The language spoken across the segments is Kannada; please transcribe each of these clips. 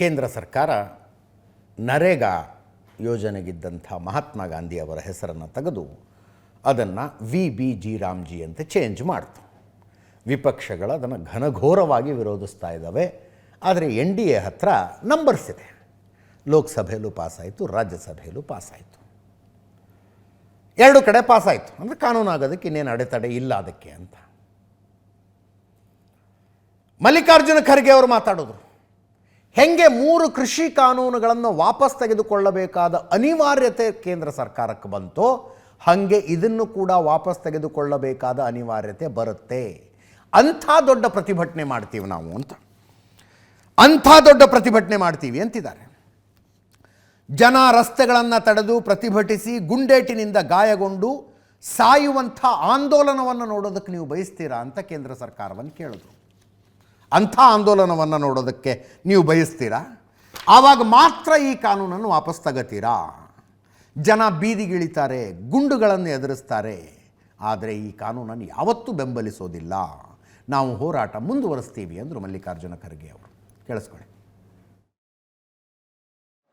ಕೇಂದ್ರ ಸರ್ಕಾರ ನರೇಗಾ ಯೋಜನೆಗಿದ್ದಂಥ ಮಹಾತ್ಮ ಗಾಂಧಿ ಅವರ ಹೆಸರನ್ನು ತೆಗೆದು ಅದನ್ನು ವಿ ಬಿ ಜಿ ರಾಮ್ಜಿ ಅಂತ ಚೇಂಜ್ ಮಾಡ್ತು. ವಿಪಕ್ಷಗಳು ಅದನ್ನು ಘನಘೋರವಾಗಿ ವಿರೋಧಿಸ್ತಾ ಇದ್ದಾವೆ. ಆದರೆ ಎನ್ ಡಿ ಎ ಹತ್ರ ನಂಬರ್ಸ್ ಇದೆ. ಲೋಕಸಭೆಯಲ್ಲೂ ಪಾಸಾಯಿತು, ರಾಜ್ಯಸಭೆಯಲ್ಲೂ ಪಾಸಾಯಿತು. ಎರಡು ಕಡೆ ಪಾಸಾಯಿತು. ಅಂದರೆ ಕಾನೂನು ಆಗೋದಕ್ಕೆ ಇನ್ನೇನು ಅಡೆತಡೆ ಇಲ್ಲ ಅದಕ್ಕೆ ಅಂತ. ಮಲ್ಲಿಕಾರ್ಜುನ ಖರ್ಗೆ ಅವರು ಮಾತಾಡಿದ್ರು. ಹೆಂಗೆ ಮೂರು ಕೃಷಿ ಕಾನೂನುಗಳನ್ನು ವಾಪಸ್ ತೆಗೆದುಕೊಳ್ಳಬೇಕಾದ ಅನಿವಾರ್ಯತೆ ಕೇಂದ್ರ ಸರ್ಕಾರಕ್ಕೆ ಬಂತೋ, ಹಾಗೆ ಇದನ್ನು ಕೂಡ ವಾಪಸ್ ತೆಗೆದುಕೊಳ್ಳಬೇಕಾದ ಅನಿವಾರ್ಯತೆ ಬರುತ್ತೆ. ಅಂಥ ದೊಡ್ಡ ಪ್ರತಿಭಟನೆ ಮಾಡ್ತೀವಿ ನಾವು ಅಂತ. ಅಂಥ ದೊಡ್ಡ ಪ್ರತಿಭಟನೆ ಮಾಡ್ತೀವಿ ಅಂತಿದ್ದಾರೆ. ಜನ ರಸ್ತೆಗಳನ್ನು ತಡೆದು ಪ್ರತಿಭಟಿಸಿ ಗುಂಡೇಟಿನಿಂದ ಗಾಯಗೊಂಡು ಸಾಯುವಂಥ ಆಂದೋಲನವನ್ನು ನೋಡೋದಕ್ಕೆ ನೀವು ಬಯಸ್ತೀರಾ ಅಂತ ಕೇಂದ್ರ ಸರ್ಕಾರವನ್ನು ಕೇಳಿದ್ರು. ಅಂಥ ಆಂದೋಲನವನ್ನು ನೋಡೋದಕ್ಕೆ ನೀವು ಬಯಸ್ತೀರಾ ಆವಾಗ ಮಾತ್ರ ಈ ಕಾನೂನನ್ನು ವಾಪಸ್ ತಗತೀರಾ ಜನ ಬೀದಿಗಿಳಿತಾರೆ ಗುಂಡುಗಳನ್ನು ಎದುರಿಸ್ತಾರೆ ಆದರೆ ಈ ಕಾನೂನನ್ನು ಯಾವತ್ತೂ ಬೆಂಬಲಿಸೋದಿಲ್ಲ ನಾವು ಹೋರಾಟ ಮುಂದುವರಿಸ್ತೀವಿ ಅಂದರು ಮಲ್ಲಿಕಾರ್ಜುನ ಖರ್ಗೆ ಅವರು ಕೇಳಿಸ್ಕೊಳ್ಳಿ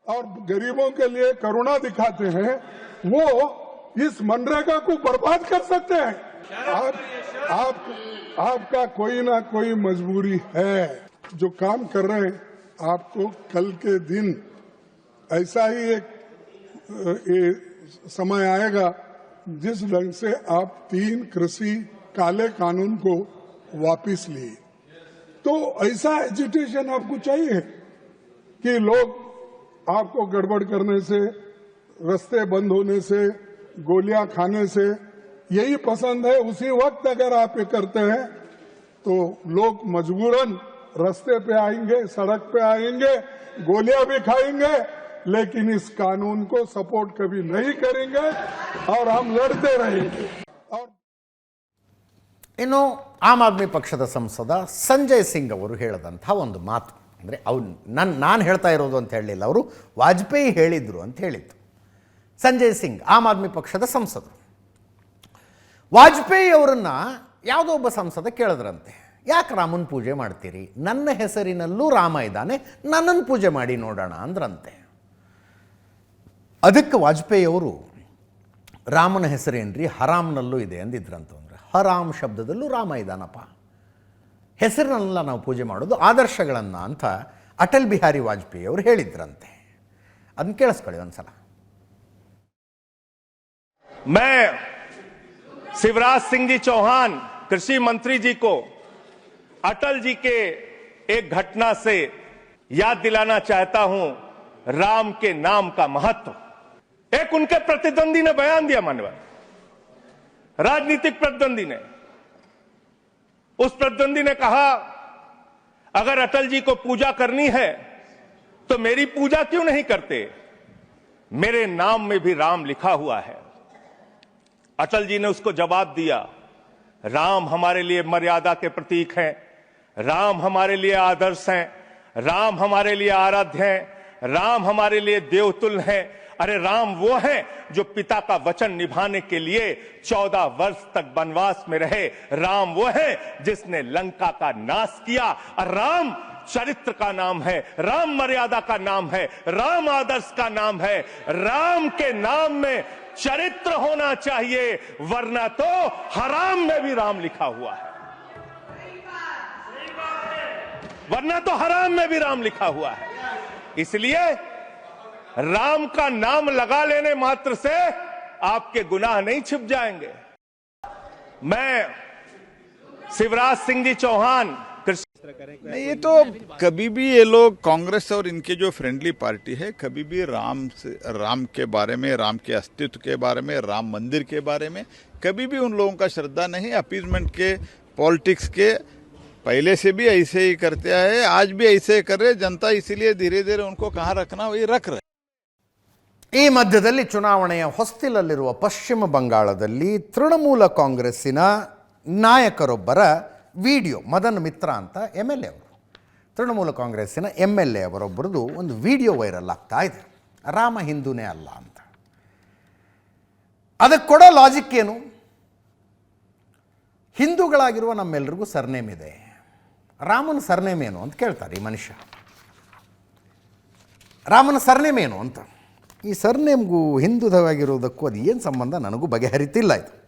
और गरीबों के लिए करुणा दिखाते हैं वो इस मनरेगा को बर्बाद कर सकते हैं आप, आप आपका कोई ना कोई मजबूरी है। जो काम कर रहे हैं आपको कल के दिन ऐसा ही एक ये समय आएगा जिस ढंग से आप तीन कृषि काले कानून को वापिस लिए। तो ऐसा एजुटेशन आपको चाहिए कि लोग आपको गड़बड़ करने से रास्ते बंद होने से गोलियाँ खाने से यही पसंद है उसी वक्त अगर आप ये करते हैं तो लोग मजबूरन रास्ते पे आएंगे सड़क पे आएंगे गोलियां भी खाएंगे लेकिन इस कानून को सपोर्ट कभी नहीं करेंगे और हम लड़ते रहेंगे और ಇನ್ನು ಆಮ್ ಆದ್ಮಿ ಪಕ್ಷದ ಸಂಸದ ಸಂಜಯ್ ಸಿಂಗ್ ಅವರು ಹೇಳಿದಂಥ ಒಂದು ಮಾತು ಅಂದರೆ ಅವ್ನು ನನ್ನ ನಾನು ಹೇಳ್ತಾ ಇರೋದು ಅಂತ ಹೇಳಲಿಲ್ಲ ಅವರು ವಾಜಪೇಯಿ ಹೇಳಿದರು ಅಂತ ಹೇಳಿದ್ದು ಸಂಜಯ್ ಸಿಂಗ್ ಆಮ್ ಆದ್ಮಿ ಪಕ್ಷದ ಸಂಸದರು ವಾಜಪೇಯಿ ಅವರನ್ನು ಯಾವುದೋ ಒಬ್ಬ ಸಂಸದ ಕೇಳಿದ್ರಂತೆ. ಯಾಕೆ ರಾಮನ ಪೂಜೆ ಮಾಡ್ತೀರಿ? ನನ್ನ ಹೆಸರಿನಲ್ಲೂ ರಾಮ ಇದ್ದಾನೆ ನನ್ನನ್ನು ಪೂಜೆ ಮಾಡಿ ನೋಡೋಣ ಅಂದ್ರಂತೆ. ಅದಕ್ಕೆ ವಾಜಪೇಯಿ ಅವರು, ರಾಮನ ಹೆಸರೇನ್ರಿ ಹರಾಮ್ನಲ್ಲೂ ಇದೆ ಅಂದಿದ್ರಂತ ಅಂದರೆ. ಹರಾಮ್ ಶಬ್ದದಲ್ಲೂ ರಾಮ ಇದ್ದಾನಪ್ಪ. ಹೆಸರಿನಲ್ಲ ನಾವು ಪೂಜೆ ಮಾಡೋದು, ಆದರ್ಶಗಳನ್ನು ಅಂತ ಅಟಲ್ ಬಿಹಾರಿ ವಾಜಪೇಯಿ ಅವರು ಹೇಳಿದ್ರಂತೆ. ಅದನ್ನ ಕೇಳಿಸ್ಕೊಳ್ಳಿ ಒಂದ್ಸಲ. शिवराज सिंह जी चौहान, कृषि मंत्री जी को अटल जी के एक घटना से याद दिलाना चाहता हूँ, राम के नाम का महत्व। एक उनके प्रतिद्वंदी ने बयान दिया मानवर राजनीतिक प्रतिद्वंदी ने। उस प्रतिद्वंदी ने कहा, अगर अटल जी को पूजा करनी है तो मेरी पूजा क्यों नहीं करते? मेरे नाम में भी राम लिखा हुआ है। अटल जी ने उसको जवाब दिया, राम हमारे लिए मर्यादा के प्रतीक हैं, राम हमारे लिए आदर्श हैं, राम हमारे लिए आराध्य हैं, राम हमारे लिए देवतुल्य हैं। अरे राम वो हैं जो पिता का वचन निभाने के लिए चौदह वर्ष तक वनवास में रहे। राम वो है जिसने लंका का नाश किया। और राम चरित्र का नाम है, राम मर्यादा का नाम है, राम आदर्श का नाम है। राम के नाम में चरित्र होना चाहिए, वरना तो हराम में भी राम लिखा हुआ है। वरना तो हराम में भी राम लिखा हुआ है। इसलिए राम का नाम लगा लेने मात्र से आपके गुनाह नहीं छिप जाएँगे। मैं शिवराज सिंह जी चौहान कृषि नहीं ये तो कभी भी ये लोग कांग्रेस और इनके जो फ्रेंडली पार्टी है कभी भी राम से राम के बारे में राम के अस्तित्व के बारे में राम मंदिर के बारे में कभी भी उन लोगों का श्रद्धा नहीं अपीजमेंट के पॉलिटिक्स के पहले से भी ऐसे ही करते आए आज भी ऐसे ही कर रहे जनता इसीलिए धीरे धीरे उनको कहाँ रखना वही रख रहे ಈ ಮಧ್ಯದಲ್ಲಿ ಚುನಾವಣೆಯ ಹೊಸ್ತಿಲಲ್ಲಿರುವ ಪಶ್ಚಿಮ ಬಂಗಾಳದಲ್ಲಿ ತೃಣಮೂಲ ಕಾಂಗ್ರೆಸ್ಸಿನ ನಾಯಕರೊಬ್ಬರ ವಿಡಿಯೋ ಮದನ್ ಮಿತ್ರ ಅಂತ ಎಂ ಎಲ್ ಎ ಅವರು. ತೃಣಮೂಲ ಕಾಂಗ್ರೆಸ್ಸಿನ ಎಂ ಎಲ್ ಎ ಅವರೊಬ್ಬರದು ಒಂದು ವಿಡಿಯೋ ವೈರಲ್ ಆಗ್ತಾ ಇದೆ. ರಾಮ ಹಿಂದೂನೇ ಅಲ್ಲ ಅಂತ. ಅದಕ್ಕೆ ಕೊಡೋ ಲಾಜಿಕ್ ಏನು? ಹಿಂದೂಗಳಾಗಿರುವ ನಮ್ಮೆಲ್ರಿಗೂ ಸರ್ನೇಮ್ ಇದೆ. ರಾಮನ ಸರ್ನೇಮ್ ಏನು ಅಂತ ಕೇಳ್ತಾರೆ ಈ ಮನುಷ್ಯ. ರಾಮನ ಸರ್ನೇಮ್ ಏನು ಅಂತ. ಈ ಸರ್ನೇಮ್ಗೂ ಹಿಂದುದವಾಗಿರೋದಕ್ಕೂ ಅದು ಏನು ಸಂಬಂಧ? ನನಗೂ ಬಗೆಹರಿತಿಲ್ಲ ಇದು.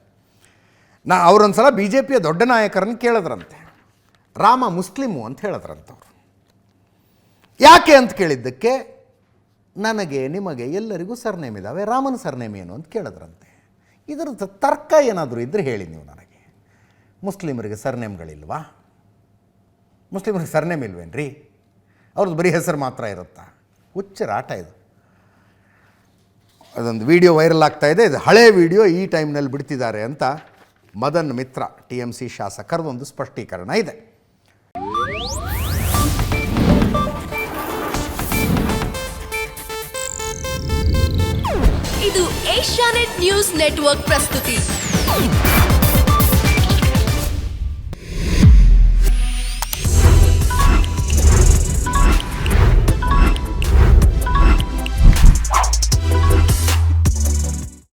ನಾ ಅವರೊಂದು ಸಲ ಬಿ ಜೆ ಪಿಯ ದೊಡ್ಡ ನಾಯಕರನ್ನು ಕೇಳಿದ್ರಂತೆ. ರಾಮ ಮುಸ್ಲಿಮು ಅಂತ ಹೇಳಿದ್ರಂತವ್ರು ಯಾಕೆ ಅಂತ ಕೇಳಿದ್ದಕ್ಕೆ ನನಗೆ, ನಿಮಗೆ ಎಲ್ಲರಿಗೂ ಸರ್ನೇಮ್ ಇದ್ದಾವೆ ರಾಮನ ಸರ್ನೇಮ್ ಏನು ಅಂತ ಕೇಳಿದ್ರಂತೆ. ಇದರ ತರ್ಕ ಏನಾದರೂ ಇದ್ದರೆ ಹೇಳಿ ನೀವು ನನಗೆ. ಮುಸ್ಲಿಮರಿಗೆ ಸರ್ನೇಮ್ಗಳಿಲ್ವಾ? ಮುಸ್ಲಿಮರಿಗೆ ಸರ್ನೇಮ್ ಇಲ್ವೇನ್ರಿ? ಅವ್ರದ್ದು ಬರೀ ಹೆಸರು ಮಾತ್ರ ಇರುತ್ತಾ? ಹುಚ್ಚರ ಆಟ ಇದು. ಅದೊಂದು ವಿಡಿಯೋ ವೈರಲ್ ಆಗ್ತಾ ಇದೆ. ಇದು ಹಳೆ ವಿಡಿಯೋ ಈ ಟೈಮ್ನಲ್ಲಿ ಬಿಡ್ತಿದ್ದಾರೆ ಅಂತ Madan Mitra T M C ಶಾಸಕರದೊಂದು ಸ್ಪಷ್ಟೀಕರಣ ಇದೆ. ಇದು ಏಷ್ಯಾನೆಟ್ ನ್ಯೂಸ್ ನೆಟ್ವರ್ಕ್ ಪ್ರಸ್ತುತಿ.